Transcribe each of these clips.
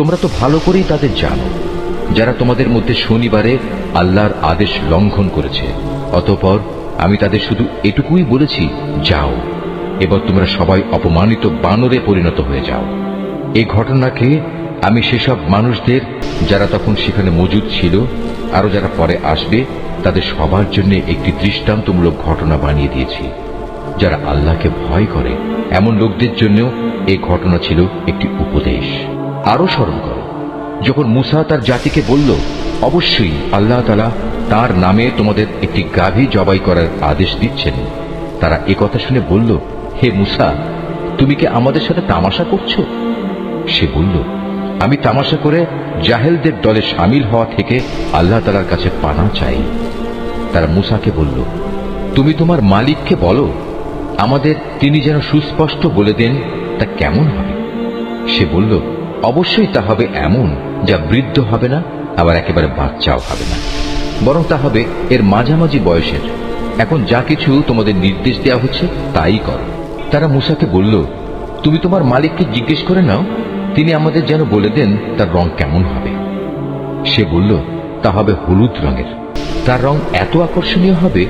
তোমরা তো ভালো করেই তাদের জানো, যারা তোমাদের মধ্যে শনিবারে আল্লাহর আদেশ লঙ্ঘন করেছে। অতঃপর আমি তাদের শুধু এটুকুই বলেছি, যাও, এবার তোমরা সবাই অপমানিত বানরে পরিণত হয়ে যাও। এই ঘটনাকে আমি সেসব মানুষদের, যারা তখন সেখানে মজুদ ছিল আরও যারা পরে আসবে, তাদের সবার জন্য একটি দৃষ্টান্তমূলক ঘটনা বানিয়ে দিয়েছি, যারা আল্লাহকে ভয় করে। এমন লোকদের জন্যও এই ঘটনা ছিল একটি উপদেশ। আরও স্মরণ করো, যখন মুসা তার জাতিকে বলল, অবশ্যই আল্লাহ তালা তার নামে তোমাদের একটি গাভী জবাই করার আদেশ দিচ্ছেন। তারা এ কথা শুনে বলল, হে মুসা, তুমি কি আমাদের সাথে তামাশা করছ? সে বলল, আমি তামাশা করে জাহেলদের দলে সামিল হওয়া থেকে আল্লাহ তালার কাছে পানা চাই। তারা মুসাকে বলল, তুমি তোমার মালিককে বলো, আমাদের তিনি যেন সুস্পষ্ট বলে দেন তা কেমন হবে? সে বলল অবশ্যই তা হবে এমন যা বৃদ্ধ হবে না, আবার একেবারে বাচ্চাও হবে না। বরং তা হবে এর মাঝামাঝি বয়সের। এখন যা কিছু তোমাদের নির্দেশ দেওয়া হচ্ছে, তাই করো। তারা মুসাকে বলল, তুমি তোমার মালিককে জিজ্ঞেস করে নাও, তিনি আমাদের যেন বলে দেন তার রং কেমন হবে। সে বলল, তা হবে হলুদ রঙের। তার রং এত আকর্ষণীয় হবে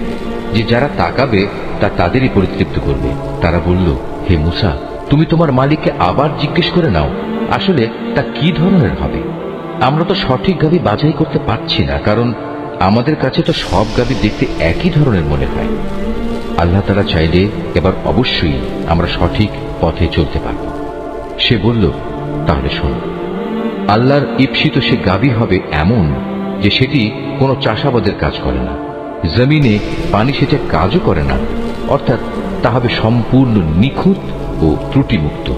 যে যারা তাকাবে, তা তাদেরই পরিতৃপ্ত করবে। তারা বলল, হে মুসা, তুমি তোমার মালিককে আবার জিজ্ঞেস করে নাও আসলে তা কি ধরনের হবে? আমরা তো সঠিক গাবি বাছাই করতে পারছি না, কারণ আমাদের কাছে তো সব গাবি দেখতে একই ধরনের মনে হয়। আল্লাহ তারা চাইলে এবার অবশ্যই আমরা সঠিক পথে চলতে পারব। সে বলল, তাহলে শোনো, আল্লাহর ঈপ্সিত সে গাবি হবে এমন যে সেটি কোনো চাষাবাদের কাজ করে না। জমিনে পানি সেচের কাজও করে না, অর্থাৎ তা হবে সম্পূর্ণ নিখুঁত ও ত্রুটিমুক্ত।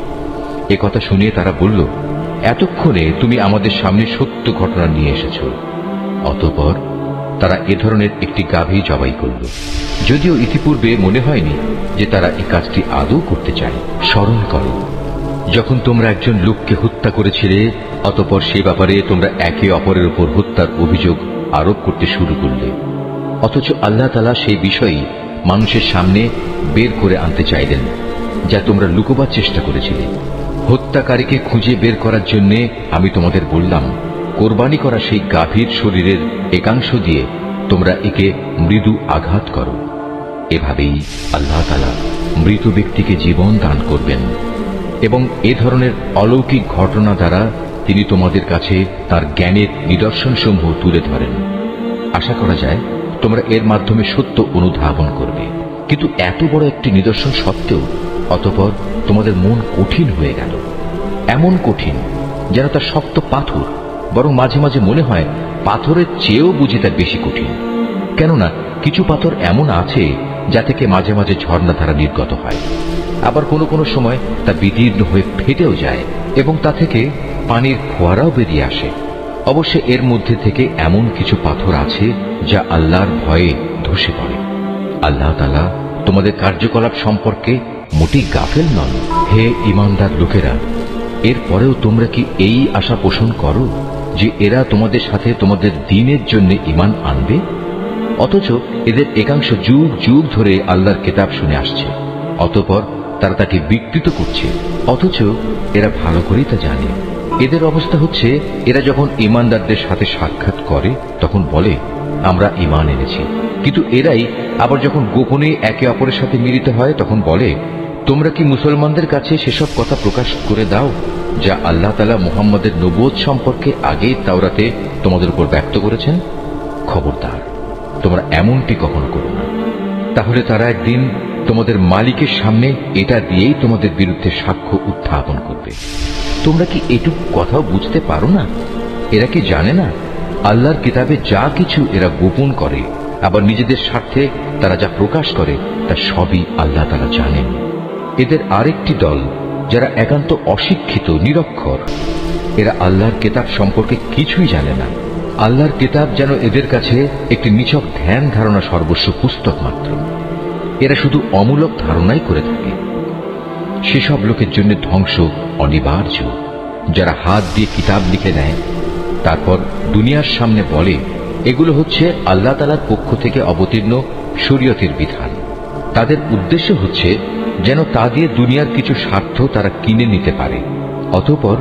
এ কথা শুনিয়ে তারা বলল, এতক্ষণে তুমি আমাদের সামনে সত্য ঘটনা নিয়ে এসেছ। অতঃপর তারা এ ধরনের একটি গাভী জবাই করল। যদিও ইতিপূর্বে মনে হয়নি যে তারা এই কাজটি আদৌ করতে চায়, স্মরণ করো। যখন তোমরা একজন লোককে হত্যা করেছিলে, অতপর সে ব্যাপারে তোমরা একে অপরের উপর হত্যার অভিযোগ আরোপ করতে শুরু করলে। অথচ আল্লাহ তালা সেই বিষয়ই মানুষের সামনে বের করে আনতে চাইলেন, যা তোমরা লুকোবার চেষ্টা করেছিলে। হত্যাকারীকে খুঁজে বের করার জন্য আমি তোমাদের বললাম, কোরবানি করা সেই গাভীর শরীরের একাংশ দিয়ে তোমরা একে মৃদু আঘাত করো। এভাবেই আল্লাহ তালা মৃত ব্যক্তিকে জীবন দান করবেন এবং এ ধরনের অলৌকিক ঘটনা দ্বারা তিনি তোমাদের কাছে তার জ্ঞানের নিদর্শনসমূহ তুলে ধরেন। আশা করা যায় তোমরা এর মাধ্যমে সত্য অনুধাবন করবে। কিন্তু এত বড় একটি নিদর্শন সত্ত্বেও অতপর তোমাদের মন কঠিন হয়ে গেল। এমন কঠিন যেন তার শক্ত পাথর, বরং মাঝে মাঝে মনে হয় পাথরের চেয়েও বুঝি তার বেশি কঠিন। কেননা কিছু পাথর এমন আছে যা থেকে মাঝে মাঝে ঝর্ণাধারা নির্গত হয়। আবার কোনো কোনো সময় তা বিদীর্ণ হয়ে ফেটেও যায় এবং তা থেকে পানির ফোয়ারাও বেরিয়ে আসে। অবশ্য এর মধ্যে থেকে এমন কিছু পাথর আছে যা আল্লাহর ভয়ে ধসে পড়ে। আল্লাহ তালা তোমাদের কার্যকলাপ সম্পর্কে মোটেই গাফেল নন। হে ইমানদার লোকেরা এরপরেও তোমরা কি এই আশা পোষণ করো যে এরা তোমাদের সাথে তোমাদের দিনের জন্য ইমান আনবে? অথচ এদের একাংশ যুগ যুগ ধরে আল্লাহর কেতাব শুনে আসছে, অতপর তারা তাকে বিকৃত করছে। অথচ এরা ভালো করেই তা জানে। এদের অবস্থা হচ্ছে, এরা যখন ইমানদারদের সাথে সাক্ষাৎ করে, তখন বলে আমরা ইমান এনেছি। কিন্তু এরাই আবার যখন গোপনে একে অপরের সাথে মিলিত হয়, তখন বলে, তোমরা কি মুসলমানদের কাছে সেসব কথা প্রকাশ করে দাও, যা আল্লাহ তালা মুহাম্মদের নবোধ সম্পর্কে আগেই তাওরাতে তোমাদের উপর ব্যক্ত করেছেন? খবরদার, তোমরা এমনটি কখনো করো না। তাহলে তারা একদিন তোমাদের মালিকের সামনে এটা দিয়েই তোমাদের বিরুদ্ধে সাক্ষ্য উত্থাপন করবে। তোমরা কি এটুকু কথাও বুঝতে পারো না? এরা কি জানে না আল্লাহর কিতাবে যা কিছু এরা গোপন করে, আবার নিজেদের স্বার্থে তারা যা প্রকাশ করে, তা সবই আল্লাহ তারা জানেন। এদের আরেকটি দল, যারা একান্ত অশিক্ষিত, নিরক্ষর। এরা আল্লাহর কেতাব সম্পর্কে কিছুই জানে না। আল্লাহর কেতাব যেন এদের কাছে একটি নিছক ধ্যান ধারণা সর্বস্ব পুস্তক মাত্র। এরা শুধু অমূলক ধারণাই করে থাকে। সেসব লোকের জন্য ধ্বংস অনিবার্য। যারা হাত দিয়ে কিতাব লিখে নেয় তারপর দুনিয়ার সামনে বলে, এগুলো হচ্ছে আল্লাহ তালার পক্ষ থেকে অবতীর্ণ শরীয়তের বিধান। তাদের উদ্দেশ্য হচ্ছে যেন তা দিয়ে দুনিয়ার কিছু স্বার্থ তারা কিনে নিতে পারে। অতঃপর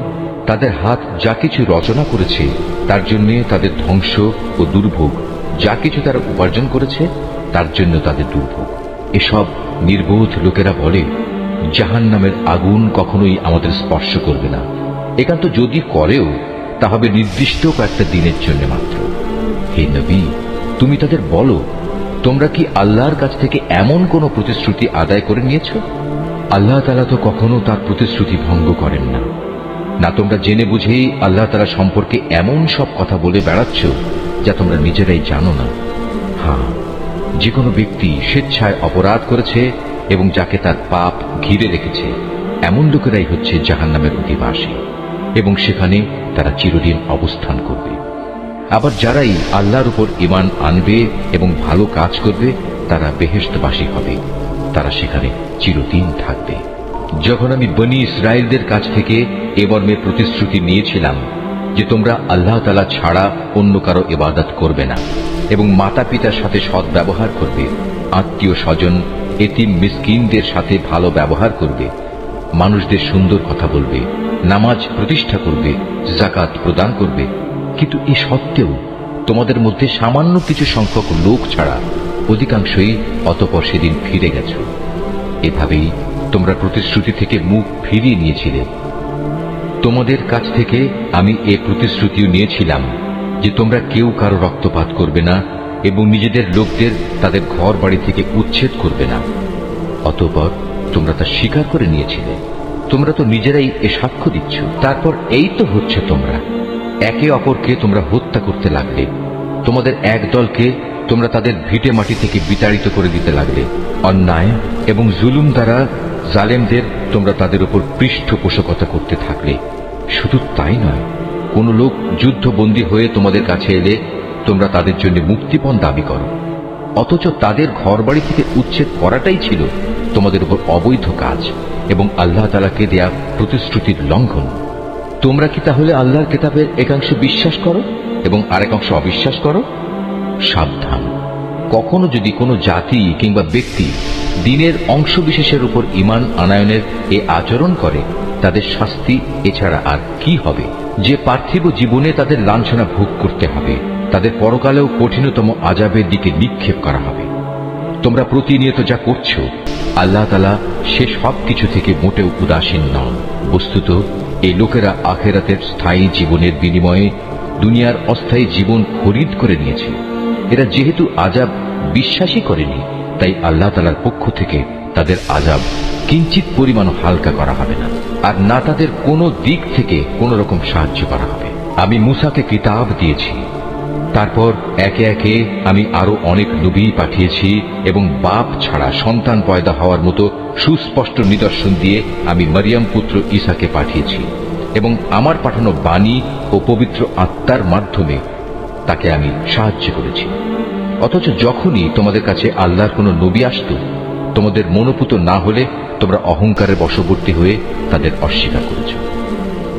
তাদের হাত যা কিছু রচনা করেছে, তার জন্য তাদের ধ্বংস ও দুর্ভোগ যা কিছু তারা উপার্জন করেছে, তার জন্য তাদের দুর্ভোগ। এসব নির্বোধ লোকেরা বলে জাহান নামের আগুন কখনোই আমাদের স্পর্শ করবে না। একান্ত যদি করেও তা হবে নির্দিষ্ট কয়েকটা দিনের জন্য মাত্র। হে নবী, তুমি তাদের বলো, তোমরা কি আল্লাহর কাছ থেকে এমন কোন প্রতিশ্রুতি আদায় করে নিয়েছ? আল্লাহ তালা তো কখনো তার প্রতিশ্রুতি ভঙ্গ করেন না। না তোমরা জেনে বুঝেই আল্লাহ তালা সম্পর্কে এমন সব কথা বলে বেড়াচ্ছ যা তোমরা নিজেরাই জানো না। হ্যাঁ যে কোনো ব্যক্তি স্বেচ্ছায় অপরাধ করেছে এবং যাকে তার পাপ ঘিরে রেখেছে, এমন লোকেরাই হচ্ছে জাহান নামের অধিবাসী। এবং সেখানে তারা চিরদিন অবস্থান করবে। আবার যারাই আল্লাহর উপর ইমান আনবে এবং ভালো কাজ করবে, তারা বেহেস্তবাসী হবে। তারা সেখানে চিরদিন থাকবে। যখন আমি বনি ইসরায়েলদের কাছ থেকে এ মর্মে প্রতিশ্রুতি নিয়েছিলাম যে তোমরা আল্লাহ তালা ছাড়া অন্য কারও ইবাদত করবে না এবং মাতা পিতার সাথে সৎ ব্যবহার করবে আত্মীয় স্বজন এতিম মিসকিনদের সাথে ভালো ব্যবহার করবে মানুষদের সুন্দর কথা বলবে, নামাজ প্রতিষ্ঠা করবে, জাকাত প্রদান করবে। কিন্তু এ সত্ত্বেও তোমাদের মধ্যে সামান্য কিছু সংখ্যক লোক ছাড়া অধিকাংশই অতপর সেদিন ফিরে গেছ। এভাবেই তোমরা প্রতিশ্রুতি থেকে মুখ ফিরিয়ে নিয়েছিলে। তোমাদের কাছ থেকে আমি এ প্রতিশ্রুতিও নিয়েছিলাম যে তোমরা কেউ কারও রক্তপাত করবে না এবং নিজেদের লোকদের তাদের ঘর বাড়ি থেকে উচ্ছেদ করবে না। অতপর তোমরা তা স্বীকার করে নিয়েছিলে। তোমরা তো নিজেরাই এ সাক্ষ্য দিচ্ছ। তারপর এই তো হচ্ছে তোমরা। একে অপরকে তোমরা হত্যা করতে লাগলে। তোমাদের এক দলকে তোমরা তাদের ভিটে মাটি থেকে বিতাড়িত করে দিতে লাগলে। অন্যায় এবং জুলুম দ্বারা জালেমদের তোমরা তাদের উপর পৃষ্ঠপোষকতা করতে থাকলে। শুধু তাই নয়, কোন লোক যুদ্ধবন্দী হয়ে তোমাদের কাছে এলে তোমরা তাদের জন্য মুক্তিপণ দাবি করো। অথচ তাদের ঘরবাড়ি থেকে উচ্ছেদ করাটাই ছিল তোমাদের উপর অবৈধ কাজ এবং আল্লাহ তালাকে দেয়া প্রতিশ্রুতির লঙ্ঘন। তোমরা কি তাহলে আল্লাহর কেতাবের একাংশ বিশ্বাস করো এবং আরেকাংশ অবিশ্বাস করো? সাবধান। কখনো যদি কোনো জাতি কিংবা ব্যক্তি দিনের অংশ বিশেষের উপর ইমান আনায়নের এ আচরণ করে, তাদের শাস্তি এছাড়া আর কি হবে? যে পার্থিব জীবনে তাদের লাঞ্ছনা ভোগ করতে হবে, তাদের পরকালেও কঠিনতম আজাবের দিকে নিক্ষেপ করা হবে। তোমরা প্রতিনিয়ত যা করছ, আল্লাহ তালা সে সব কিছু থেকে মোটেও উদাসীন নন বস্তুত, এই লোকেরা আখেরাতের স্থায়ী জীবনের বিনিময়ে দুনিয়ার অস্থায়ী জীবন খরিদ করে নিয়েছে। এরা যেহেতু আজাব বিশ্বাসই করেনি, তাই আল্লাহ তালার পক্ষ থেকে তাদের আজাব কিঞ্চিত পরিমাণ হালকা করা হবে না। আর না তাদের কোনো দিক থেকে কোনো রকম সাহায্য করা হবে। আমি মুসাকে কিতাব দিয়েছি। তারপর একে একে আমি আরও অনেক নবী পাঠিয়েছি এবং বাপ ছাড়া সন্তান পয়দা হওয়ার মতো সুস্পষ্ট নিদর্শন দিয়ে আমি মরিয়াম পুত্র ঈসাকে পাঠিয়েছি এবং আমার পাঠানো বাণী ও পবিত্র আত্মার মাধ্যমে তাকে আমি সাহায্য করেছি। অথচ যখনই তোমাদের কাছে আল্লাহর কোনো নবী আসত, তোমাদের মনোপুত না হলে তোমরা অহংকারের বশবর্তী হয়ে তাদের অস্বীকার করেছ।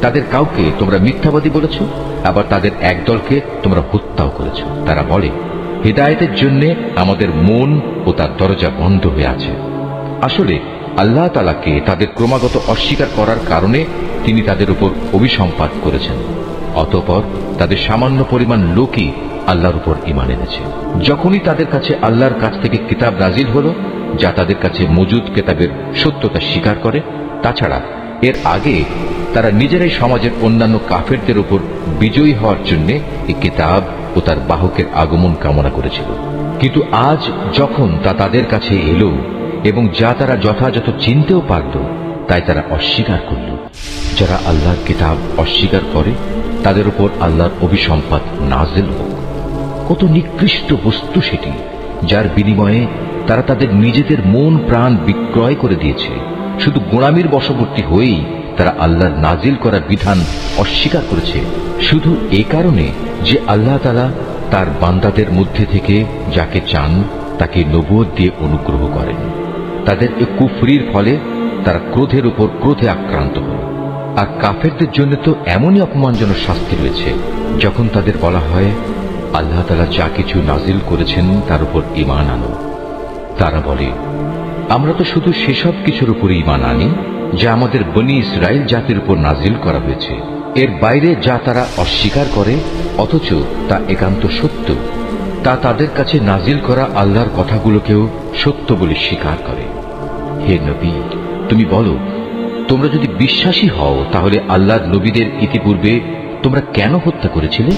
তাদের কাউকে তোমরা মিথ্যাবাদী বলেছ, আবার তাদের একদলকে তোমরা হত্যাও করেছ। তারা বলে, হৃদায়তের জন্য আমাদের মন ও তার দরজা বন্ধ হয়ে আছে। আসলে আল্লাহ তালাকে তাদের ক্রমাগত অস্বীকার করার কারণে তিনি তাদের উপর অভিসম্পাত করেছেন। অতপর তাদের সামান্য পরিমাণ লোকই আল্লাহর উপর ইমান এনেছে। যখনই তাদের কাছে আল্লাহর কাছ থেকে কিতাব নাজিল হল, যা তাদের কাছে মজুদ কেতাবের সত্যতা স্বীকার করে, তাছাড়া এর আগে তারা নিজেরাই সমাজের অন্যান্য কাফেরদের উপর বিজয়ী হওয়ার জন্য এই কিতাব ও তার বাহকের আগমন কামনা করেছিল। কিন্তু আজ যখন তা তাদের কাছে এলো এবং যা তারা যথাযথ চিনতেও পারত তাই তারা অস্বীকার করল। যারা আল্লাহর কিতাব অস্বীকার করে, তাদের উপর আল্লাহর অভিসম্পাদ নাজেল হোক। কত নিকৃষ্ট বস্তু সেটি, যার বিনিময়ে তারা তাদের নিজেদের মন প্রাণ বিক্রয় করে দিয়েছে। শুধু গোড়ামির বশবর্তী হয়েই তারা আল্লাহর নাজিল করা বিধান অস্বীকার করেছে। শুধু এ কারণে যে আল্লাহ তালা তার বান্দাদের মধ্যে থেকে যাকে চান, তাকে নবুয় দিয়ে অনুগ্রহ করেন। তাদের এ কুফরির ফলে তারা ক্রোধের উপর ক্রোধে আক্রান্ত হল। আর কাফেরদের জন্য তো এমনই অপমানজনক শাস্তি রয়েছে, যখন তাদের বলা হয়, আল্লাহ তালা যা কিছু নাজিল করেছেন তার উপর ইমান আনো। তারা বলে, আমরা তো শুধু সেসব কিছুর উপর ইমান আনি যা আমাদের বনি ইসরায়েল জাতির উপর নাজিল করা হয়েছে। এর বাইরে যা তারা অস্বীকার করে, অথচ তা একান্ত সত্য। তা তাদের কাছে নাজিল করা আল্লাহর কথাগুলোকেও সত্য বলে স্বীকার করে। হে নবী, তুমি বলো, তোমরা যদি বিশ্বাসী হও, তাহলে আল্লাহর নবীদের ইতিপূর্বে তোমরা কেন হত্যা করেছিলে?